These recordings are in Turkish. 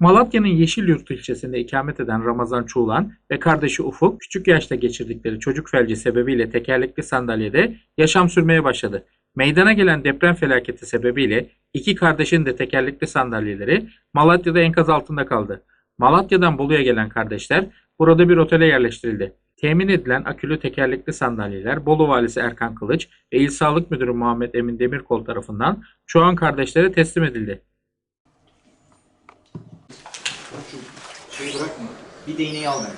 Malatya'nın Yeşilyurt ilçesinde ikamet eden Ramazan Çuğlan ve kardeşi Ufuk küçük yaşta geçirdikleri çocuk felci sebebiyle tekerlekli sandalyede yaşam sürmeye başladı. Meydana gelen deprem felaketi sebebiyle iki kardeşin de tekerlekli sandalyeleri Malatya'da enkaz altında kaldı. Malatya'dan Bolu'ya gelen kardeşler burada bir otele yerleştirildi. Temin edilen akülü tekerlekli sandalyeler Bolu Valisi Erkan Kılıç ve İl Sağlık Müdürü Muhammed Emin Demirkol tarafından Çuğan kardeşlere teslim edildi. Şeyi bırakma. Bir değneği al ben.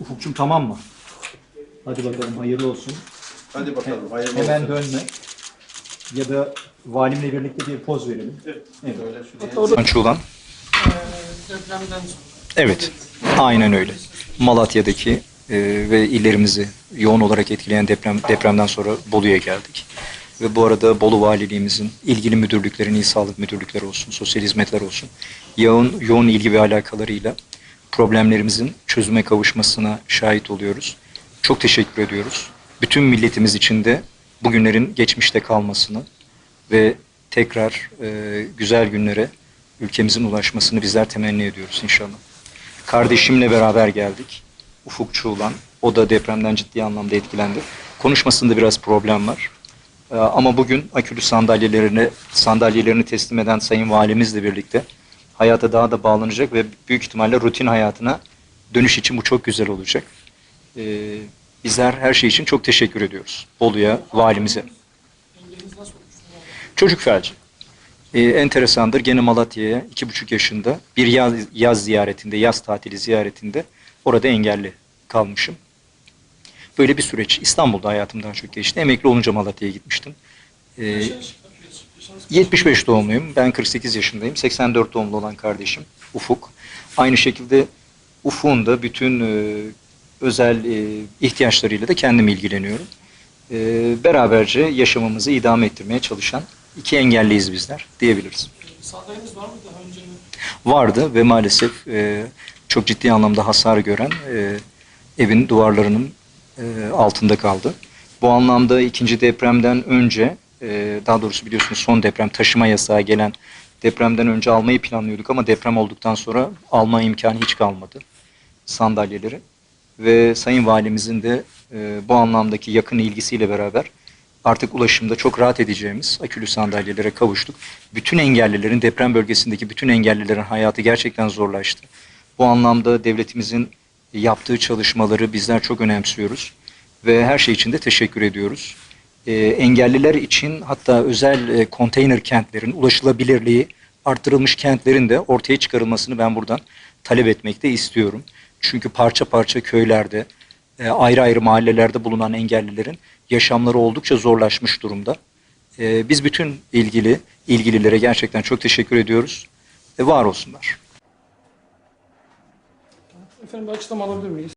Ufukçum tamam mı? Hadi bakalım hayırlı olsun. Hadi bakalım. Hayırlı Hemen olsun. dönme. Ya da valimle birlikte bir poz verelim. Evet. Böyle şuraya. olan. Evet. Aynen öyle. Malatya'daki e, ve illerimizi yoğun olarak etkileyen deprem depremden sonra Bolu'ya geldik. Ve bu arada Bolu Valiliğimizin ilgili müdürlüklerin, il sağlık müdürlükleri olsun, sosyal hizmetler olsun, yoğun, yoğun ilgi ve alakalarıyla problemlerimizin çözüme kavuşmasına şahit oluyoruz. Çok teşekkür ediyoruz. Bütün milletimiz için de bugünlerin geçmişte kalmasını ve tekrar e, güzel günlere ülkemizin ulaşmasını bizler temenni ediyoruz inşallah. Kardeşimle beraber geldik. Ufuk Çuğlan. O da depremden ciddi anlamda etkilendi. Konuşmasında biraz problem var. Ee, Ama bugün akülü sandalyelerini sandalyelerini teslim eden Sayın Valimizle birlikte hayata daha da bağlanacak ve büyük ihtimalle rutin hayatına dönüş için bu çok güzel olacak. Ee, Bizler her şey için çok teşekkür ediyoruz. Bolu'ya, valimize. Çocuk felci. Ee, enteresandır. Gene Malatya'ya iki buçuk yaşında bir yaz, yaz ziyaretinde, yaz tatili ziyaretinde orada engelli kalmışım. Böyle bir süreç. İstanbul'da hayatım daha çok geçti. Emekli olunca Malatya'ya gitmiştim. Ee, 75 doğumluyum. Ben 48 yaşındayım. 84 doğumlu olan kardeşim Ufuk. Aynı şekilde Ufuk'un da bütün e, özel e, ihtiyaçlarıyla da kendim ilgileniyorum. E, beraberce yaşamımızı idame ettirmeye çalışan iki engelliyiz bizler diyebiliriz. Sandalyeniz var mı daha önce? Vardı ve maalesef e, çok ciddi anlamda hasar gören e, evin duvarlarının e, altında kaldı. Bu anlamda ikinci depremden önce, e, daha doğrusu biliyorsunuz son deprem taşıma yasağı gelen depremden önce almayı planlıyorduk ama deprem olduktan sonra alma imkanı hiç kalmadı sandalyeleri. Ve Sayın Valimizin de e, bu anlamdaki yakın ilgisiyle beraber artık ulaşımda çok rahat edeceğimiz akülü sandalyelere kavuştuk. Bütün engellilerin, deprem bölgesindeki bütün engellilerin hayatı gerçekten zorlaştı. Bu anlamda devletimizin yaptığı çalışmaları bizler çok önemsiyoruz ve her şey için de teşekkür ediyoruz. Ee, engelliler için hatta özel e, konteyner kentlerin ulaşılabilirliği arttırılmış kentlerin de ortaya çıkarılmasını ben buradan talep etmekte istiyorum. Çünkü parça parça köylerde, e, ayrı ayrı mahallelerde bulunan engellilerin yaşamları oldukça zorlaşmış durumda. E, biz bütün ilgili ilgililere gerçekten çok teşekkür ediyoruz. E, var olsunlar. Efendim bir açıklama alabilir miyiz?